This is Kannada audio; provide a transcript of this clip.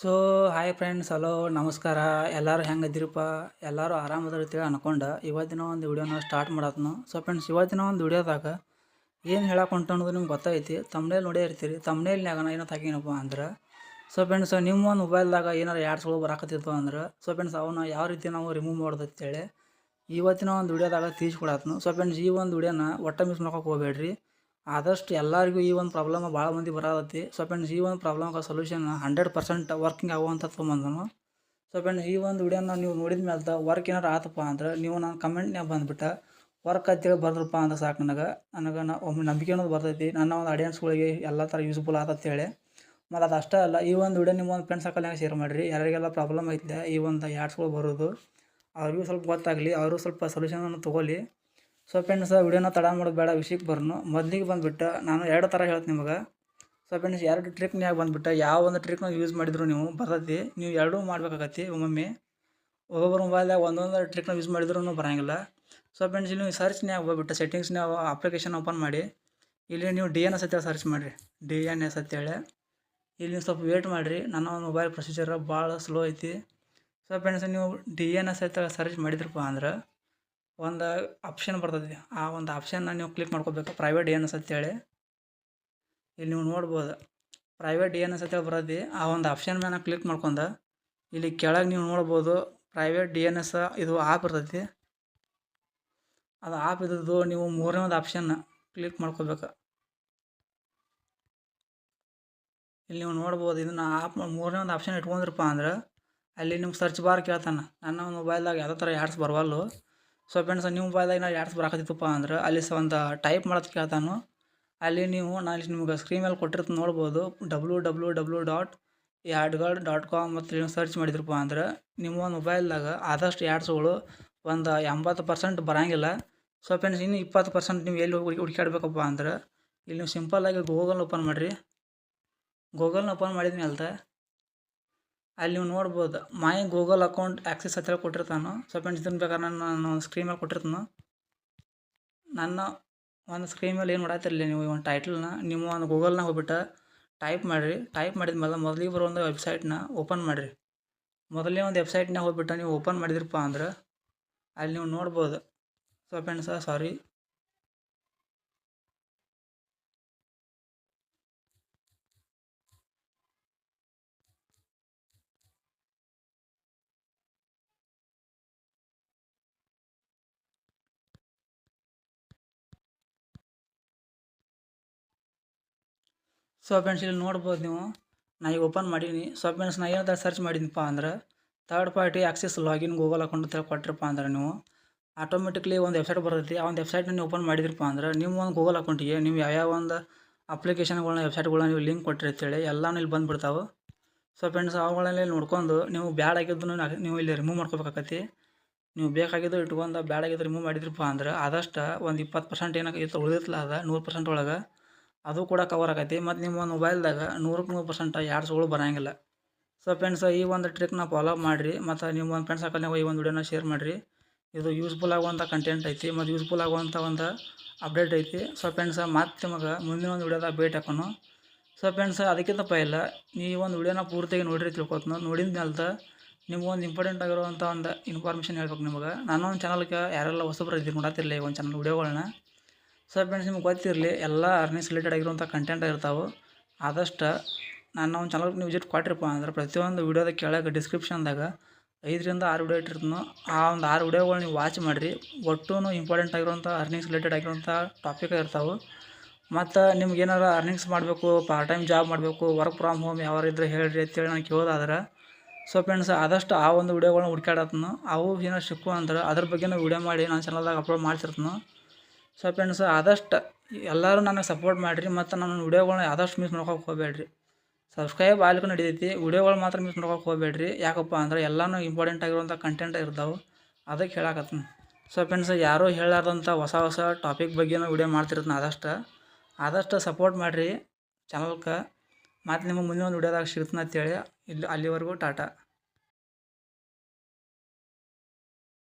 ಸೊ ಹಾಯ್ ಫ್ರೆಂಡ್ಸ್ ಹಲೋ ನಮಸ್ಕಾರ. ಎಲ್ಲರೂ ಹೆಂಗೆ ಇದ್ದೀರಪ್ಪ ಎಲ್ಲರೂ ಆರಾಮದ ಅಂತೇಳಿ ಅನ್ಕೊಂಡು. ಇವತ್ತಿನ ಒಂದು ವಿಡಿಯೋನ ಸ್ಟಾರ್ಟ್ ಮಾಡತ್ನು. ಸೊ ಫ್ರೆಂಡ್ಸ್ ಇವತ್ತಿನ ಒಂದು ವಿಡಿಯೋದಾಗ ಏನು ಹೇಳಕ್ಕೆ ಹೊಂಟು ಅನ್ನೋದು ನಿಮ್ಗೆ ಗೊತ್ತೈತಿ ತಮ್ಮನೇಲಿ ನೋಡೇ ಇರ್ತೀರಿ. ತಮ್ಮನೇಲಿನಾಗ ಏನೋ ತಗೀನಪ್ಪ ಅಂದ್ರೆ ಸೊ ಫ್ರೆಂಡ್ಸ್ ನಿಮ್ಮ ಒಂದು ಮೊಬೈಲ್ದಾಗ ಏನಾರು ಯಾಡ್ಸ್ಗಳು ಬರಾಕತ್ತಿತ್ತು ಅಂದ್ರೆ ಸೊ ಫ್ರೆಂಡ್ಸ್ ಅವನ್ನ ಯಾವ ರೀತಿ ನಾವು ರಿಮೂವ್ ಮಾಡೋದು ಅಂತೇಳಿ ಇವತ್ತಿನ ಒಂದು ವಿಡಿಯೋದಾಗ ತೀಸ್ಕೊಡತ್ನು ಸೊ ಫ್ರೆಂಡ್ಸ್ ಈ ಒಂದು ವಿಡಿಯೋನ ಒಟ್ಟ ಮಿಸ್ ಮಾಡ್ಕೊಕ್ಕೆ ಹೋಗ್ಬೇಡ್ರಿ. ಆದಷ್ಟು ಎಲ್ಲರಿಗೂ ಈ ಒಂದು ಪ್ರಾಬ್ಲಮ್ ಭಾಳ ಮಂದಿ ಬರತೈತಿ ಸೊ ಫ್ರೆಂಡ್ಸ್ ಈ ಒಂದು ಪ್ರಾಬ್ಲಮ್ಗೆ ಸೊಲ್ಯೂಷನ್ ಹಂಡ್ರೆಡ್ ಪರ್ಸೆಂಟ್ ವರ್ಕಿಂಗ್ ಆಗುವಂಥ ತೊಗೊಂಬಂದನು ಸೊ ಫ್ರೆಂಡ್ಸ್ ಈ ಒಂದು ವಿಡಿಯೋನ ನೀವು ನೋಡಿದ ಮೇಲೆ ವರ್ಕ್ ಏನಾರು ಆತಪ್ಪ ಅಂದ್ರೆ ನೀವು ನಾನು ಕಮೆಂಟ್ನಾಗ ಬಂದುಬಿಟ್ಟು ವರ್ಕ್ ಅಂತೇಳಿ ಬರ್ದ್ರಪ್ಪ ಅಂದ್ರೆ ಸಾಕು ನನಗೆ. ನನಗೆ ನಾ ಒಮ್ಮೆ ನಂಬಿಕೆ ಅನ್ನೋದು ಬರ್ತೈತಿ. ನನ್ನ ಒಂದು ಆಡಿಯನ್ಸ್ಗಳಿಗೆ ಎಲ್ಲ ಥರ ಯೂಸ್ಫುಲ್ ಆತಂತೇಳಿ ಮತ್ತು ಅದು ಅಷ್ಟೇ ಅಲ್ಲ, ಈ ಒಂದು ವಿಡಿಯೋ ನಿಮ್ಮ ಒಂದು ಫ್ರೆಂಡ್ಸ್ ಸರ್ಕಲ್ನಾಗ ಶೇರ್ ಮಾಡಿರಿ. ಯಾರಿಗೆಲ್ಲ ಪ್ರಾಬ್ಲಮ್ ಐತೆ, ಈ ಒಂದು ಯಾಡ್ಸ್ಗಳು ಬರೋದು, ಅವ್ರಿಗೂ ಸ್ವಲ್ಪ ಗೊತ್ತಾಗಲಿ, ಅವರು ಸ್ವಲ್ಪ ಸೊಲ್ಯೂಷನನ್ನು ತೊಗೊಳ್ಳಿ. ಸೊ ಫ್ರೆಂಡ್ಸ್ ವಿಡಿಯೋನ ತಡ ಮಾಡೋದು ಬೇಡ, ವಿಷಯಕ್ಕೆ ಬರೋನು. ಮೊದಲಿಗೆ ಬಂದುಬಿಟ್ಟು ನಾನು ಎರಡು ಥರ ಹೇಳ್ತೀನಿ ನಿಮಗೆ. ಸೊ ಫ್ರೆಂಡ್ಸ್ ಎರಡು ಟ್ರಿಕ್ನ್ಯಾಗ ಬಂದುಬಿಟ್ಟು ಯಾವ ಒಂದು ಟ್ರಿಕ್ನ ಯೂಸ್ ಮಾಡಿದ್ರು ನೀವು ಬರ್ತೈತಿ ನೀವು ಎರಡೂ ಮಾಡ್ಬೇಕಾಗತ್ತಿ ಒಮ್ಮೊಮ್ಮೆ. ಒಬ್ಬೊಬ್ಬರು ಮೊಬೈಲ್ದಾಗ ಒಂದೊಂದು ಟ್ರಿಕ್ನ ಯೂಸ್ ಮಾಡಿದ್ರೂ ಬರೋಂಗಿಲ್ಲ. ಸೊ ಫ್ರೆಂಡ್ಸ್ ನೀವು ಸರ್ಚ್ನ್ಯಾಗ ಹೋಗ್ಬಿಟ್ಟು ಸೆಟ್ಟಿಂಗ್ಸ್ನ್ಯಾಗ ಅಪ್ಲಿಕೇಶನ್ ಓಪನ್ ಮಾಡಿ. ಇಲ್ಲಿ ನೀವು ಡಿ ಎನ್ ಎಸ್ ಅಂತೇಳಿ ಸರ್ಚ್ ಮಾಡಿರಿ. ಡಿ ಎನ್ ಎಸ್ ಅಂತೇಳಿ ಇಲ್ಲಿ ನೀವು ಸ್ವಲ್ಪ ವೇಟ್ ಮಾಡಿರಿ. ನನ್ನ ಮೊಬೈಲ್ ಪ್ರೊಸೀಜರ್ ಭಾಳ ಸ್ಲೋ ಐತಿ. ಸೊ ಫ್ರೆಂಡ್ಸ್ ನೀವು ಡಿ ಎನ್ ಎಸ್ ಅಂತೇಳಿ ಸರ್ಚ್ ಮಾಡಿದ್ರಪ್ಪ ಅಂದ್ರೆ ಒಂದು ಆಪ್ಷನ್ ಬರ್ತದೆ. ಆ ಒಂದು ಆಪ್ಷನ್ನ ನೀವು ಕ್ಲಿಕ್ ಮಾಡ್ಕೋಬೇಕು. ಪ್ರೈವೇಟ್ ಡಿ ಎನ್ ಎಸ್ ಅಂತೇಳಿ ಇಲ್ಲಿ ನೀವು ನೋಡ್ಬೋದು. ಪ್ರೈವೇಟ್ ಡಿ ಎನ್ ಎಸ್ ಅಂತೇಳಿ ಬರೋದು ಆ ಒಂದು ಆಪ್ಷನ್ ಮೇಲೆ ಕ್ಲಿಕ್ ಮಾಡ್ಕೊಂಡು ಇಲ್ಲಿ ಕೆಳಗೆ ನೀವು ನೋಡ್ಬೋದು. ಪ್ರೈವೇಟ್ ಡಿ ಎನ್ ಎಸ್ ಇದು ಆಪ್ ಇರ್ತೈತಿ ಅದು ಆಪ್ ಇದ್ದದ್ದು ನೀವು ಮೂರನೇ ಒಂದು ಆಪ್ಷನ್ನ ಕ್ಲಿಕ್ ಮಾಡ್ಕೋಬೇಕು. ಇಲ್ಲಿ ನೀವು ನೋಡ್ಬೋದು ಇದನ್ನು ಆಪ್ ಮೂರನೇ ಒಂದು ಆಪ್ಷನ್ ಇಟ್ಕೊಂಡ್ರಪ್ಪ ಅಂದ್ರೆ ಅಲ್ಲಿ ನಿಮ್ಗೆ ಸರ್ಚ್ ಬಾರ್ ಕೇಳ್ತಾನೆ. ನನ್ನ ಮೊಬೈಲ್ದಾಗ ಯಾವುದೇ ಥರ ಆ್ಯಡ್ಸ್ ಬರವಲ್ಲು ಸೊ ಫ್ರೆಂಡ್ಸ್ ನಿಮ್ಮ ಮೊಬೈಲ್ದಾಗ ನಾವು ಯಾಡ್ಸ್ ಬರಾಕತ್ತಿತ್ತಪ್ಪ ಅಂದ್ರೆ ಅಲ್ಲಿ ಸ ಒಂದು ಟೈಪ್ ಮಾಡೋದು ಕೇಳ್ತಾನು. ಅಲ್ಲಿ ನೀವು ನಾನು ನಿಮ್ಗೆ ಸ್ಕ್ರೀನ್ ಮೇಲೆ ಕೊಟ್ಟಿರ್ತು ನೋಡ್ಬೋದು. W W W dot dot com ಮತ್ತು ನೀವು ಸರ್ಚ್ ಮಾಡಿದ್ರಪ್ಪ ಅಂದ್ರೆ ನಿಮ್ಮ ಮೊಬೈಲ್ದಾಗ ಆದಷ್ಟು ಯಾಡ್ಸ್ಗಳು ಒಂದು ಎಂಬತ್ತು ಪರ್ಸೆಂಟ್ ಬರೋಂಗಿಲ್ಲ. ಸೊ ಫ್ರೆಂಡ್ಸ್ ಇನ್ನು ಇಪ್ಪತ್ತು ಪರ್ಸೆಂಟ್ ನೀವು ಎಲ್ಲಿ ಹೋಗಿ ಹುಡುಕಾಡ್ಬೇಕಪ್ಪ ಅಂದ್ರೆ ಇಲ್ಲಿ ನೀವು ಸಿಂಪಲ್ಲಾಗಿ ಗೂಗಲ್ ಓಪನ್ ಮಾಡಿರಿ. ಗೂಗಲ್ನ ಓಪನ್ ಮಾಡಿದ್ಮೇಲೆ ಅಲ್ಲಿ ನೀವು ನೋಡ್ಬೋದು ಮೈ ಗೂಗಲ್ ಅಕೌಂಟ್ ಆ್ಯಕ್ಸೆಸ್ ಹತ್ತಿರ ಕೊಟ್ಟಿರ್ತಾನು. ಸೊ ಫ್ರೆಂಡ್ಸ್ ಇದನ್ನು ಬೇಕಾದ್ರೆ ನಾನು ನಾನು ಸ್ಕ್ರೀನ್ ಮೇಲೆ ಕೊಟ್ಟಿರ್ತಾನು. ನನ್ನ ಒಂದು ಸ್ಕ್ರೀನ್ ಮೇಲೆ ಏನು ಮಾಡತ್ತಿರಲಿ ನೀವು ಒಂದು ಟೈಟಲ್ನ ನಿಮ್ಮ ಒಂದು ಗೂಗಲ್ನಾಗ ಹೋಗ್ಬಿಟ್ಟು ಟೈಪ್ ಮಾಡಿರಿ. ಟೈಪ್ ಮಾಡಿದ ಮೇಲೆ ಮೊದಲಿಗೆ ಬರೋ ಒಂದು ವೆಬ್ಸೈಟ್ನ ಓಪನ್ ಮಾಡಿರಿ. ಮೊದಲೇ ಒಂದು ವೆಬ್ಸೈಟ್ನಾಗ ಹೋಗ್ಬಿಟ್ಟು ನೀವು ಓಪನ್ ಮಾಡಿದ್ರಪ್ಪ ಅಂದ್ರೆ ಅಲ್ಲಿ ನೀವು ನೋಡ್ಬೋದು. So friends sorry so friends ಇಲ್ಲಿ ನೋಡ್ಬೋದು ನೀವು. ನಾ ಈಗ ಓಪನ್ ಮಾಡೀನಿ. ಸೊ ಫ್ರೆಂಡ್ಸ್ ನಾ ಏನಂತ ಸರ್ಚ್ ಮಾಡಿದ್ನಪ್ಪ ಅಂದ್ರೆ third party access login Google account ಅಂತ ಕೊಟ್ಟಿರಪ್ಪ ಅಂದ್ರೆ ನೀವು ಆಟೋಮೆಟಿಕ್ಲಿ ಒಂದು ವೆಬ್ಸೈಟ್ ಬರ್ತೈತಿ. ಆ ಒಂದು ವೆಬ್ಸೈಟ್ನ ನೀವು ಓಪನ್ ಮಾಡಿದ್ರಪ್ಪ ಅಂದ್ರೆ ನಿಮ್ಮ ಒಂದು ಗೂಗಲ್ ಅಕೌಂಟಿಗೆ ನೀವು ಯಾವ್ಯಾವ ಒಂದು ಅಪ್ಲಿಕೇಶನ್ಗಳನ್ನ ವೆಬ್ಸೈಟ್ಗಳನ್ನ ನೀವು ಲಿಂಕ್ ಕೊಟ್ಟಿರ್ತೀಳಿ ಎಲ್ಲನೂ ಇಲ್ಲಿ ಬಂದುಬಿಡ್ತಾವೆ. ಸೊ ಫ್ರೆಂಡ್ಸ್ ಅವುಗಳಲ್ಲಿ ನೋಡ್ಕೊಂಡು ನೀವು ಬ್ಯಾಡ್ ಆಗಿದ್ದು ನೀವು ಇಲ್ಲಿ ರಿಮೂವ್ ಮಾಡ್ಕೋಬೇಕಾಗತ್ತೆ ನೀವು ಬೇಕಾಗಿದ್ದು ಇಟ್ಕೊಂಡು ಬ್ಯಾಡ್ ಆಗಿದ್ದು ರಿಮೂವ್ ಮಾಡಿದ್ರಪ್ಪ ಅಂದ್ರೆ ಆದಷ್ಟು ಒಂದು ಇಪ್ಪತ್ತು ಪರ್ಸೆಂಟ್ ಏನಾಗೈತೆ ಉಳಿದಿತ್ತಲ್ಲ ಅದ ನೂರು ಪರ್ಸೆಂಟ್ ಒಳಗೆ ಅದು ಕೂಡ ಕವರ್ ಆಗೈತಿ. ಮತ್ತು ನಿಮ್ಮ ಮೊಬೈಲ್ದಾಗ ನೂರಕ್ಕೆ ನೂರು ಪರ್ಸೆಂಟ್ ಯಾಡ್ಸ್ಗಳು ಬರೋಂಗಿಲ್ಲ. ಸೊ ಫ್ರೆಂಡ್ಸ್ ಈ ಒಂದು ಟ್ರಿಕ್ನ ಫಾಲೋ ಮಾಡಿರಿ, ಮತ್ತು ನಿಮ್ಮ ಒಂದು ಫ್ರೆಂಡ್ಸ್ ಸರ್ಕಲ್ನಾಗ ಈ ಒಂದು ವಿಡಿಯೋನ ಶೇರ್ ಮಾಡಿರಿ. ಇದು ಯೂಸ್ಫುಲ್ ಆಗುವಂಥ ಕಂಟೆಂಟ್ ಐತಿ, ಮತ್ತು ಯೂಸ್ಫುಲ್ ಆಗುವಂಥ ಒಂದು ಅಪ್ಡೇಟ್ ಐತಿ. ಸೊ ಫ್ರೆಂಡ್ಸ್ ಮತ್ತೆ ನಿಮಗೆ ಮುಂದಿನ ಒಂದು ವಿಡಿಯೋದಾಗ ಭೇಟಿ ಹಾಕೋನು ಸೊ ಫ್ರೆಂಡ್ಸ್ ಅದಕ್ಕಿಂತ ಇಲ್ಲ ಈ ಒಂದು ವಿಡಿಯೋನ ಪೂರ್ತಿಯಾಗಿ ನೋಡಿರಿ ತಿಳ್ಕೊತನು. ನೋಡಿದ ಮೇಲೆ ನಿಮ್ಗೊಂದು ಇಂಪಾರ್ಟೆಂಟ್ ಆಗಿರುವಂಥ ಒಂದು ಇನ್ಫಾರ್ಮೇಷನ್ ಹೇಳ್ಬೇಕು ನಿಮಗೆ. ನಾನು ಒಂದು ಚಾನಲ್ಗೆ ಯಾರೆಲ್ಲ ಹೊಸಬ್ರು ಇದ್ದೀರಿ ಈ ಒಂದು ಚಾನಲ್ ವಿಡಿಯೋಗಳನ್ನ ಸೊ ಫ್ರೆಂಡ್ಸ್ ನಿಮ್ಗೆ ಗೊತ್ತಿರಲಿ, ಎಲ್ಲ ಅರ್ನಿಂಗ್ಸ್ ರಿಲೇಟೆಡ್ ಆಗಿರುವಂಥ ಕಂಟೆಂಟ್ ಇರ್ತಾವೆ. ಆದಷ್ಟು ನಾನು ನಮ್ಮ ಚಾನಲ್ಗೆ ನೀವು ವಿಸಿಟ್ ಕೊಟ್ಟಿರಪ್ಪ ಅಂದ್ರೆ ಪ್ರತಿಯೊಂದು ವಿಡಿಯೋದ ಕೆಳಗೆ ಡಿಸ್ಕ್ರಿಪ್ಷನ್ದಾಗ ಐದರಿಂದ ಆರು ವಿಡಿಯೋ ಇಟ್ಟಿರ್ತೀನಿ ಆ ಒಂದು ಆರು ವಿಡಿಯೋಗಳು ನೀವು ವಾಚ್ ಮಾಡಿರಿ. ಒಟ್ಟು ಇಂಪಾರ್ಟೆಂಟ್ ಆಗಿರುವಂಥ ಅರ್ನಿಂಗ್ಸ್ ರಿಲೇಟೆಡ್ ಆಗಿರುವಂಥ ಟಾಪಿಕ್ ಇರ್ತಾವೆ. ಮತ್ತು ನಿಮ್ಗೆ ಏನಾರು ಅರ್ನಿಂಗ್ಸ್ ಮಾಡಬೇಕು ಪಾರ್ಟ್ ಟೈಮ್ ಜಾಬ್ ಮಾಡಬೇಕು ವರ್ಕ್ ಫ್ರಮ್ ಹೋಮ್ ಯಾರು ಇದ್ರೆ ಹೇಳಿರಿ ಅಂತೇಳಿ ನಾನು ಕೇಳೋದಾದ್ರೆ. ಸೊ ಫ್ರೆಂಡ್ಸ್ ಆದಷ್ಟು ಆ ಒಂದು ವಿಡಿಯೋಗಳನ್ನ ಹುಡ್ಕಾಡತ್ನು ಅವು ಏನೋ ಸಿಕ್ಕು ಅಂದ್ರೆ ಅದ್ರ ಬಗ್ಗೆನೂ ವಿಡಿಯೋ ಮಾಡಿ ನನ್ನ ಚಾನಲ್ದಾಗ ಅಪ್ಲೋಡ್ ಮಾಡ್ತಿರ್ತೀನಿ ಸೊ ಫ್ರೆಂಡ್ಸ್ ಆದಷ್ಟು ಎಲ್ಲರೂ ನನಗೆ ಸಪೋರ್ಟ್ ಮಾಡಿರಿ ಮತ್ತು ನನ್ನ ವೀಡಿಯೋಗಳನ್ನ ಆದಷ್ಟು ಮಿಸ್ ಮಾಡ್ಕೊಕ್ಕೆ ಹೋಗಬೇಡ್ರಿ. ಸಬ್ಸ್ಕ್ರೈಬ್ ಆಗ್ಲಿಕ್ಕೂ ನಡೀತೈತಿ ವೀಡಿಯೋಗಳು ಮಾತ್ರ ಮಿಸ್ ಮಾಡ್ಕೊಕ್ಕೆ ಹೋಗಬೇಡ್ರಿ. ಯಾಕಪ್ಪ ಅಂದ್ರೆ ಎಲ್ಲಾನು ಇಂಪಾರ್ಟೆಂಟ್ ಆಗಿರುವಂಥ ಕಂಟೆಂಟ್ ಇರ್ತಾವೆ. ಅದಕ್ಕೆ ಹೇಳಕತ್ತೀನಿ. ಸೊ ಫ್ರೆಂಡ್ಸ್ ಯಾರೂ ಹೇಳಾರ್ದಂಥ ಹೊಸ ಹೊಸ ಟಾಪಿಕ್ ಬಗ್ಗೆನೂ ವಿಡಿಯೋ ಮಾಡ್ತಿರ್ತೀನಿ ಆದಷ್ಟು. ಆದಷ್ಟು ಸಪೋರ್ಟ್ ಮಾಡಿರಿ ಚಾನಲ್ಗೆ ಮತ್ತು ನಿಮಗೆ ಮುಂದಿನ ಒಂದು ವೀಡಿಯೋದಾಗ ಸಿಗ್ತೀನಿ ಅಂತೇಳಿ ಇಲ್ಲಿ ಅಲ್ಲಿವರೆಗೂ ಟಾಟಾ.